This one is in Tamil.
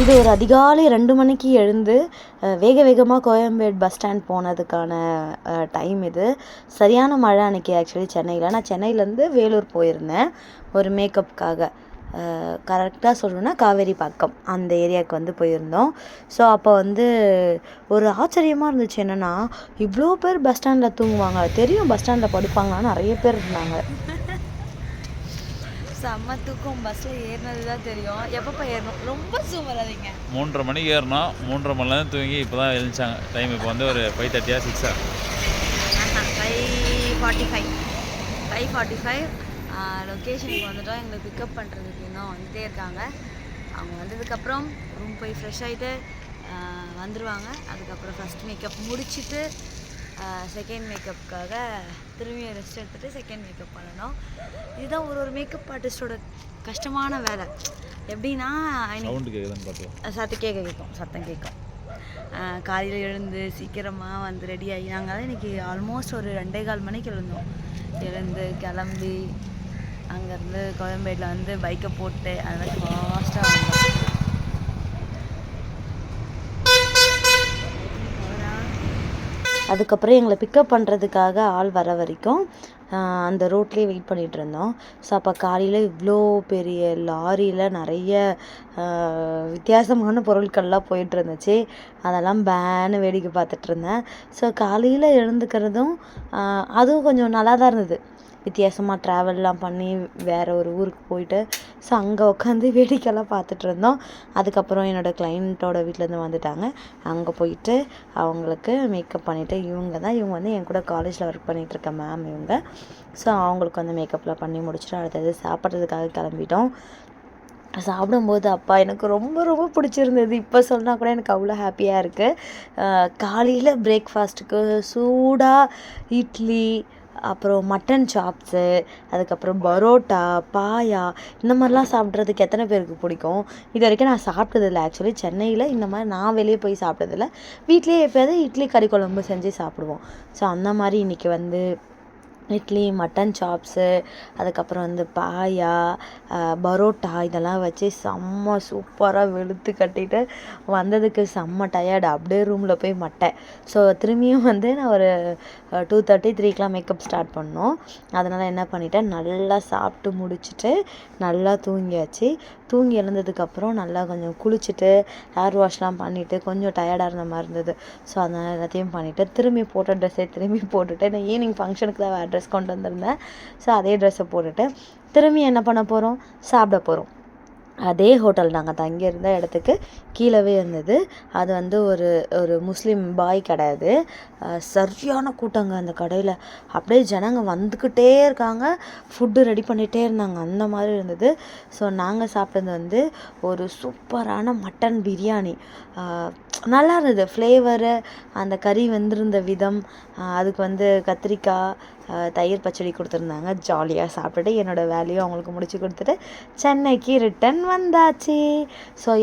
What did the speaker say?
இது ஒரு அதிகாலை ரெண்டு மணிக்கு எழுந்து வேக வேகமாக கோயம்பேடு பஸ் ஸ்டாண்ட் போனதுக்கான டைம் இது. சரியான மழை அன்றைக்கி ஆக்சுவலி சென்னையில். நான் சென்னையிலேருந்து வேலூர் போயிருந்தேன். ஒரு மேக்கப்புக்காக கரெக்டாக சொல்லணும்னா காவேரி பக்கம். அந்த ஏரியாவுக்கு வந்து போயிருந்தோம். ஸோ அப்போ வந்து ஒரு ஆச்சரியமாக இருந்துச்சு என்னென்னா இவ்வளோ பேர் பஸ் ஸ்டாண்டில் தூங்குவாங்க. தெரியும் பஸ் ஸ்டாண்டில் படுப்பாங்களான்னு நிறைய பேர் இருந்தாங்க. செம்ம தூக்கம் பஸ்ஸில் ஏறினது தான் தெரியும். எப்பப்போ ஏறணும்? ரொம்ப ஜூம் வராதிங்க. மூன்றரை மணிக்கு ஏறினா மூன்றரை மணி நேரம் தூங்கி இப்போ தான் எழுந்தாங்க டைம் இப்போ வந்து ஒரு ஃபைவ் தேர்ட்டியா சிக்ஸா five forty five five forty five லொக்கேஷனுக்கு வந்துட்டோம். எங்களை பிக்கப் பண்ணுறதுக்கு இன்னும் வந்துட்டே இருக்காங்க. அவங்க வந்ததுக்கப்புறம் ரூம் போய் ஃப்ரெஷ் ஆகிட்டு வந்துடுவாங்க அதுக்கப்புறம் ஃபஸ்ட் மேக்கப் முடிச்சுட்டு செகண்ட் மேக்கப்புக்காக திரும்பி ரெஸ்ட் எடுத்துகிட்டு செகண்ட் மேக்கப் பண்ணணும். இதுதான் ஒரு ஒரு மேக்கப் ஆர்டிஸ்டோட கஷ்டமான வேலை. எப்படின்னா சத்தம் கேட்க கேட்கும் சத்தம் கேட்கும் காலையில் எழுந்து சீக்கிரமாக வந்து ரெடி ஆகி நாங்கள் இன்றைக்கி ஆல்மோஸ்ட் ஒரு ரெண்டே கால் மணிக்கு எழுந்தோம். எழுந்து கிளம்பி அங்கேருந்து கோயம்பேடில் வந்து பைக்கை போட்டு அது மாதிரி ஃபாஸ்ட்டாக வந்தோம். அதுக்கப்புறம் எங்களை பிக்கப் பண்ணுறதுக்காக ஆள் வர வரைக்கும் அந்த ரோட்லேயே வெயிட் பண்ணிகிட்டு இருந்தோம். ஸோ அப்போ காலையில் இவ்வளோ பெரிய லாரியில் நிறைய வித்தியாசமான பொருட்கள்லாம் போயிட்டு இருந்துச்சு. அதெல்லாம் பேனு வேடிக்கை பார்த்துட்டு இருந்தேன். ஸோ காலையில் எழுந்துக்கிறதும் அதுவும் கொஞ்சம் நல்லா தான் இருந்தது வித்தியாசமாக ட்ராவல்லாம் பண்ணி வேறு ஒரு ஊருக்கு போயிட்டு ஸோ அங்கே உட்காந்து வேடிக்கைலாம் பார்த்துட்டு இருந்தோம். அதுக்கப்புறம் என்னோடய கிளைண்ட்டோட வீட்டிலேருந்து வந்துட்டாங்க. அங்கே போயிட்டு அவங்களுக்கு மேக்கப் பண்ணிவிட்டு இவங்க தான் இவங்க வந்து என் கூட காலேஜில் ஒர்க் பண்ணிகிட்ருக்க மேம் இவங்க. ஸோ அவங்களுக்கு வந்து மேக்கப்லாம் பண்ணி முடிச்சுட்டு அடுத்தது சாப்பிட்றதுக்காக கிளம்பிட்டோம். சாப்பிடும்போது அப்பா எனக்கு ரொம்ப ரொம்ப பிடிச்சிருந்தது. இப்போ சொன்னால் கூட எனக்கு அவ்வளோ ஹாப்பியாக இருக்குது காலையில் பிரேக்ஃபாஸ்ட்டுக்கு சூடாக இட்லி அப்புறம் மட்டன் சாப்ஸு அதுக்கப்புறம் பரோட்டா பாயா இந்த மாதிரிலாம் சாப்பிட்றதுக்கு எத்தனை பேருக்கு பிடிக்கும்? இது வரைக்கும் நான் சாப்பிட்டதில்ல. ஆக்சுவலி சென்னையில் இந்த மாதிரி நான் வெளியே போய் சாப்பிட்டதில்ல. வீட்லேயே எப்போயாவது இட்லி கறி குழம்பு செஞ்சு சாப்பிடுவோம். ஸோ அந்த மாதிரி இன்றைக்கி வந்து இட்லி மட்டன் சாப்ஸு அதுக்கப்புறம் வந்து பாயா பரோட்டா இதெல்லாம் வச்சு செம்ம சூப்பராக வெளுத்து கட்டிட்டு வந்ததுக்கு செம்ம டயர்டு அப்படியே ரூமில் போய் மட்டேன் ஸோ திரும்பியும் வந்து நான் ஒரு டூ தேர்ட்டி த்ரீக்கெலாம் மேக்கப் ஸ்டார்ட் பண்ணோம். அதனால் என்ன பண்ணிட்டேன் நல்லா சாப்பிட்டு முடிச்சுட்டு நல்லா தூங்கியாச்சு. தூங்கி எழுந்ததுக்கப்புறம் நல்லா கொஞ்சம் குளிச்சுட்டு ஹேர் வாஷ்லாம் பண்ணிவிட்டு கொஞ்சம் டயர்டாக இருந்த மாதிரி இருந்தது. ஸோ அதனால் எல்லாத்தையும் பண்ணிவிட்டு திரும்பி போட்ட ட்ரெஸ்ஸை திரும்பி போட்டுட்டு நான் ஈவினிங் ஃபங்க்ஷனுக்கு தான் வேறு ட்ரெஸ் கொண்டு வந்திருந்தேன். ஸோ அதே ட்ரெஸ்ஸை போட்டுட்டு திரும்பி என்ன பண்ண போகிறோம் சாப்பிட போகிறோம் அதே ஹோட்டல் நாங்கள் தங்கியிருந்த இடத்துக்கு கீழவே இருந்தது. அது வந்து ஒரு ஒரு முஸ்லீம் பாய் கடை அது. சரியான கூட்டங்க அந்த கடையில். அப்படியே ஜனங்க வந்துக்கிட்டே இருக்காங்க. ஃபுட்டு ரெடி பண்ணிகிட்டே இருந்தாங்க. அந்த மாதிரி இருந்தது. ஸோ நாங்கள் சாப்பிட்டது வந்து ஒரு சூப்பரான மட்டன் பிரியாணி. நல்லா இருந்தது. ஃப்ளேவரு அந்த கறி வெந்திருந்த விதம் அதுக்கு வந்து கத்திரிக்காய் தயிர் பச்சடி கொடுத்துருந்தாங்க. ஜாலியாக சாப்பிட்டுட்டு என்னோடய வேலையும் அவங்களுக்கு முடிச்சு கொடுத்துட்டு சென்னைக்கு ரிட்டன் வந்தாச்சு. ஸோ